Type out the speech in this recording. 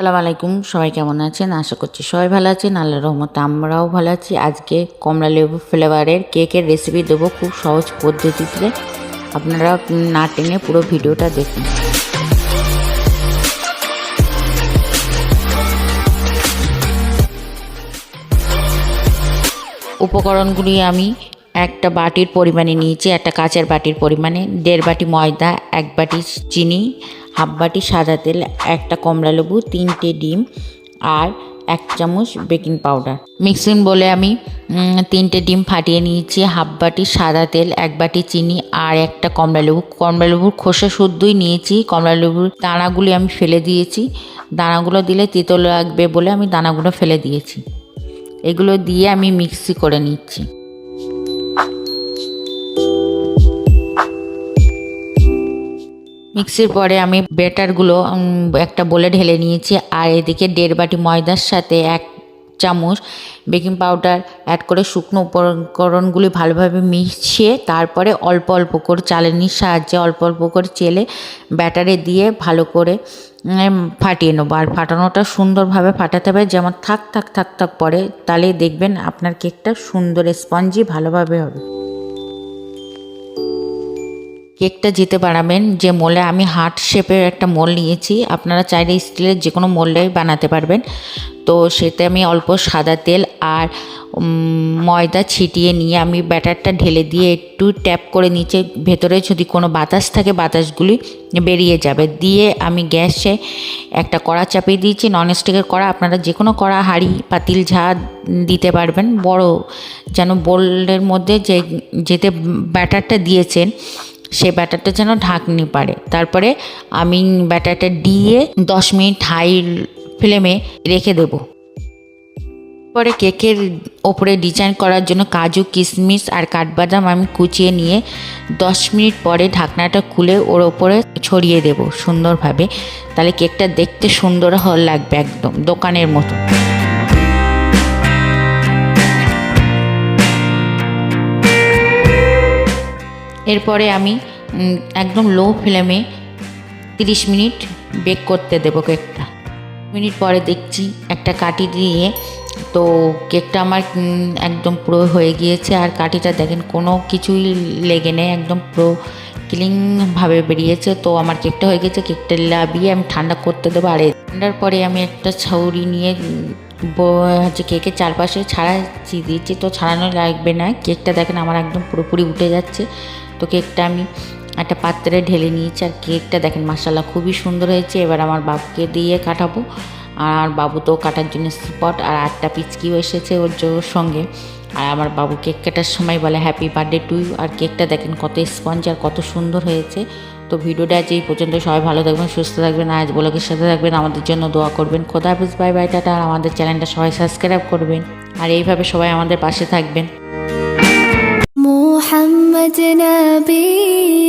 আসসালামু আলাইকুম, সবাই কেমন আছেন? আশা করছি সবাই ভালো আছেন। আল্লাহ রহমতে আমরাও ভালো আছি। আজকে কমলা লেবু ফ্লেভারের কেকের রেসিপি দেবো খুব সহজ পদ্ধতিতে। আপনারা না টেনে পুরো ভিডিওটা দেখুন। উপকরণগুলি আমি একটা বাটির পরিমাণে নিয়েছি, একটা কাঁচের বাটির পরিমাণে। দেড় বাটি ময়দা, এক বাটি চিনি হাফ সাদা তেল, একটা কমলা লেবু, তিনটে ডিম আর এক চামচ বেকিং পাউডার। মিক্সিং বলে আমি তিনটে ডিম ফাটিয়ে নিয়েছি হাফ বাটি সাদা তেল, এক বাটি চিনি আর একটা কমলা লেবু। কমলা লেবুর খোসা শুদ্ধই নিয়েছি, কমলা লেবুর দানাগুলি আমি ফেলে দিয়েছি। দানাগুলো দিলে তিতো লাগবে বলে আমি দানাগুলো ফেলে দিয়েছি। এগুলো দিয়ে আমি মিক্সি করে নিচ্ছি। মিক্সির পরে আমি ব্যাটারগুলো একটা বলে ঢেলে নিয়েছি আর এদিকে দেড় বাটি ময়দার সাথে এক চামচ বেকিং পাউডার অ্যাড করে শুকনো উপকরণগুলি ভালোভাবে মিশিয়ে তারপরে অল্প অল্প করে চালেনির সাহায্যে অল্প অল্প করে চেলে ব্যাটারে দিয়ে ভালো করে ফাটিয়ে নেব। আর ফাটানোটা সুন্দরভাবে ফাটাতে হবে যেমন থাক থাক থাক থাক পরে তাহলে দেখবেন আপনার কেকটা সুন্দর স্পঞ্জি ভালোভাবে হবে। কেকটা যেতে বানাবেন। যে মোলে আমি হার্ট শেপের একটা মোল নিয়েছি, আপনারা চাইলে স্টিলের যে কোনো মোল্ডেই বানাতে পারবেন। তো সেতে আমি অল্প সাদা তেল আর ময়দা ছিটিয়ে নিয়ে আমি ব্যাটারটা ঢেলে দিয়ে একটু ট্যাপ করে নিচে, ভেতরে যদি কোনো বাতাস থাকে, বাতাসগুলি বেরিয়ে যাবে। দিয়ে আমি গ্যাসে একটা কড়া চাপিয়ে দিয়েছি, ননস্টিকের কড়া, আপনারা যে কোনো কড়া, হাঁড়ি, পাতিল, ঝা দিতে পারবেন। বড় যেন বোলের মধ্যে যে, যেতে ব্যাটারটা দিয়েছেন সে ব্যাটারটা যেন ঢাকনি পারে তারপরে আমি ব্যাটারটা দিয়ে দশ মিনিট হাই ফ্লেমে রেখে দেব। পরে কেকের ওপরে ডিজাইন করার জন্য কাজু, কিশমিশ আর কাঠবাদাম আমি কুচিয়ে নিয়ে দশ মিনিট পরে ঢাকনাটা খুলে ওর ওপরে ছড়িয়ে দেব সুন্দরভাবে। তাহলে কেকটা দেখতে সুন্দর হল লাগবে একদম দোকানের মতো। এরপরে আমি একদম লো ফ্লেমে তিরিশ মিনিট বেক করতে দেবো কেকটা মিনিট পরে দেখছি একটা কাটি দিয়ে, তো কেকটা আমার একদম পুরো হয়ে গিয়েছে। আর কাঠিটা দেখেন, কোনো কিছুই লেগে নেই, একদম পুরো ক্লিনভাবে বেরিয়েছে। তো আমার কেকটা হয়ে গেছে কেকটা লাবিয়ে আমি ঠান্ডা করতে দেবো। আর ঠান্ডার পরে আমি একটা ছৌরি নিয়ে হচ্ছে কেকের চারপাশে ছাড়াচ্ছি দিয়েছি তো ছাড়ানো লাগবে না। কেকটা দেখেন আমার একদম পুরোপুরি উঠে যাচ্ছে। তো কেকটা আমি একটা পাত্রে ঢেলে নিয়েছি আর কেকটা দেখেন মাসাল্লাহ খুবই সুন্দর হয়েছে। এবার আমার বাবুকে দিয়ে কাটাবো। আর বাবু তো কাটার জন্য স্পট আর আটটা পিচকিও এসেছে ওর জোর সঙ্গে। আর আমার বাবু কেক কাটার সময় বলে হ্যাপি বার্থডে টু আর কেকটা দেখেন কত স্পঞ্জ আর কত সুন্দর হয়েছে। তো ভিডিওটা আছে এই পর্যন্ত। সবাই ভালো থাকবেন, সুস্থ থাকবেন আজ বলকের সাথে থাকবেন। আমাদের জন্য দোয়া করবেন। খোদা হাফিজ, বাই বাই, টাটা। আর আমাদের চ্যানেলটা সবাই সাবস্ক্রাইব করবেন। আর এইভাবে সবাই আমাদের পাশে থাকবেন। মোহাম্মদ নবী।